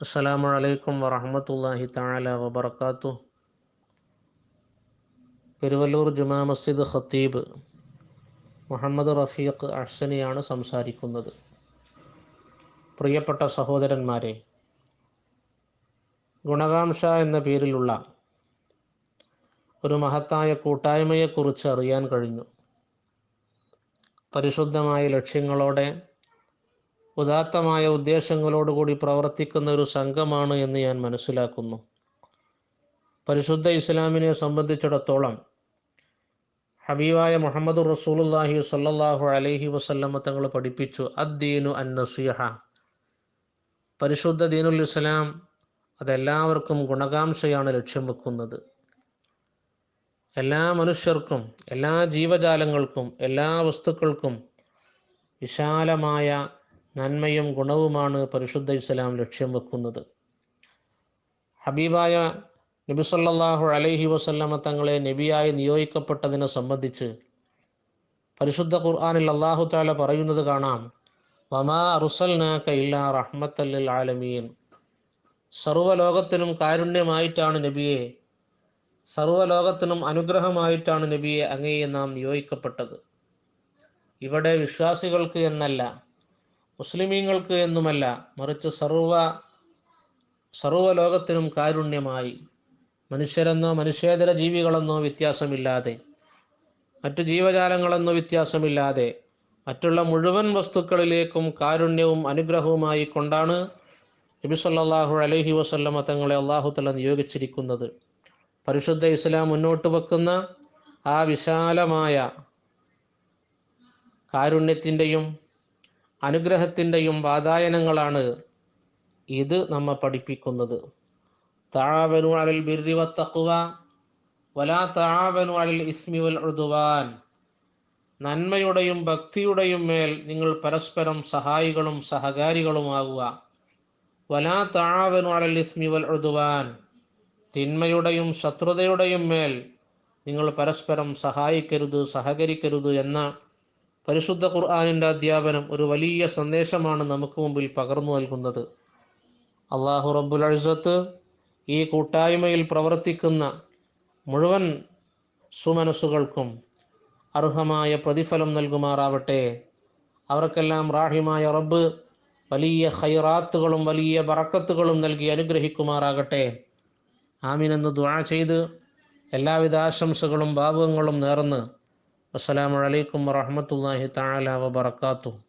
അസ്സാം വലൈക്കും വറഹമത്തല്ലാഹി താല വബർക്കാത്തു പെരുവല്ലൂർ ജുമാ മസ്ജിദ് ഖത്തീബ് മുഹമ്മദ് റഫീഖ് അഹ്സനിയാണ് സംസാരിക്കുന്നത്. പ്രിയപ്പെട്ട സഹോദരന്മാരെ ഗുണകാംക്ഷ എന്ന പേരിലുള്ള ഒരു മഹത്തായ കൂട്ടായ്മയെക്കുറിച്ച് അറിയാൻ കഴിഞ്ഞു. പരിശുദ്ധമായ ലക്ഷ്യങ്ങളോടെ ഉദാത്തമായ ഉദ്ദേശങ്ങളോടുകൂടി പ്രവർത്തിക്കുന്ന ഒരു സംഘമാണ് എന്ന് ഞാൻ മനസ്സിലാക്കുന്നു. പരിശുദ്ധ ഇസ്ലാമിനെ സംബന്ധിച്ചിടത്തോളം ഹബീബായ മുഹമ്മദ് റസൂലുല്ലാഹി സല്ലാഹു അലൈഹി വസല്ലമ തങ്ങൾ പഠിപ്പിച്ചു അദ്ദീനു അൻ നസീഹ. പരിശുദ്ധ ദീനുൽ ഇസ്ലാം അതെല്ലാവർക്കും ഗുണകാംക്ഷയാണ് ലക്ഷ്യം വെക്കുന്നത്. എല്ലാ മനുഷ്യർക്കും എല്ലാ ജീവജാലങ്ങൾക്കും എല്ലാ വസ്തുക്കൾക്കും വിശാലമായ നന്മയും ഗുണവുമാണ് പരിശുദ്ധ ഇസ്ലാം ലക്ഷ്യം വെക്കുന്നത്. ഹബീബായ നബി സല്ലല്ലാഹു അലൈഹി വസല്ലമ തങ്ങളെ നബിയായി നിയോഗിക്കപ്പെട്ടതിനെ സംബന്ധിച്ച് പരിശുദ്ധ ഖുർആാനിൽ അള്ളാഹു താല പറയുന്നത് കാണാം. വമാ റുസൽനാക്ക ഇല്ലാ റഹ്മത്തല്ലിൽ ആലമീൻ. സർവലോകത്തിനും കാരുണ്യമായിട്ടാണ് നബിയെ സർവലോകത്തിനും അനുഗ്രഹമായിട്ടാണ് നബിയെ അങ്ങയെ നാം നിയോഗിക്കപ്പെട്ടത്. ഇവിടെ വിശ്വാസികൾക്ക് എന്നല്ല മുസ്ലിമീങ്ങൾക്ക് എന്നുമല്ല മറിച്ച് സർവ സർവലോകത്തിനും കാരുണ്യമായി. മനുഷ്യരെന്നോ മനുഷ്യേതര ജീവികളെന്നോ വ്യത്യാസമില്ലാതെ മറ്റു ജീവജാലങ്ങളെന്നോ വ്യത്യാസമില്ലാതെ മറ്റുള്ള മുഴുവൻ വസ്തുക്കളിലേക്കും കാരുണ്യവും അനുഗ്രഹവുമായി കൊണ്ടാണ് നബി സല്ലല്ലാഹു അലൈഹി വസല്ലമ തങ്ങളെ അള്ളാഹു തല നിയോഗിച്ചിരിക്കുന്നത്. പരിശുദ്ധ ഇസ്ലാം മുന്നോട്ട് വെക്കുന്ന ആ വിശാലമായ കാരുണ്യത്തിന്റെയും അനുഗ്രഹത്തിന്റെയും വാതായനങ്ങളാണ് ഇത് നമ്മെ പഠിപ്പിക്കുന്നത്. താവനു അലൽ ബിർരി വത്തഖ്വ വലാ താവനു അലൽ ഇസ്മി വൽ നന്മയുടെയും ഭക്തിയുടെയും മേൽ നിങ്ങൾ പരസ്പരം സഹായികളും സഹകാരികളുമാകുക. വലാ താവനു അലൽ ഇസ്മി വൽ തിന്മയുടെയും ശത്രുതയുടെയും മേൽ നിങ്ങൾ പരസ്പരം സഹായിക്കരുത് സഹകരിക്കരുത് എന്ന പരിശുദ്ധ ഖുർആാനിന്റെ അധ്യാപനം ഒരു വലിയ സന്ദേശമാണ് നമുക്ക് മുമ്പിൽ പകർന്നു നൽകുന്നത്. അള്ളാഹു റബ്ബുൽ അഴ്സത്ത് ഈ കൂട്ടായ്മയിൽ പ്രവർത്തിക്കുന്ന മുഴുവൻ സുമനസ്സുകൾക്കും അർഹമായ പ്രതിഫലം നൽകുമാറാവട്ടെ. അവർക്കെല്ലാം റാഹിമായ റബ്ബ് വലിയ ഹൈറാത്തുകളും വലിയ ബറക്കത്തുകളും നൽകി അനുഗ്രഹിക്കുമാറാകട്ടെ. ആമിനെന്ന് ദുആ ചെയ്ത് എല്ലാവിധ ആശംസകളും ഭാവുകങ്ങളും നേർന്ന് അസ്സലാമു അലൈക്കും വറഹ്മത്തുള്ളാഹി തആല വബറകാതുഹു.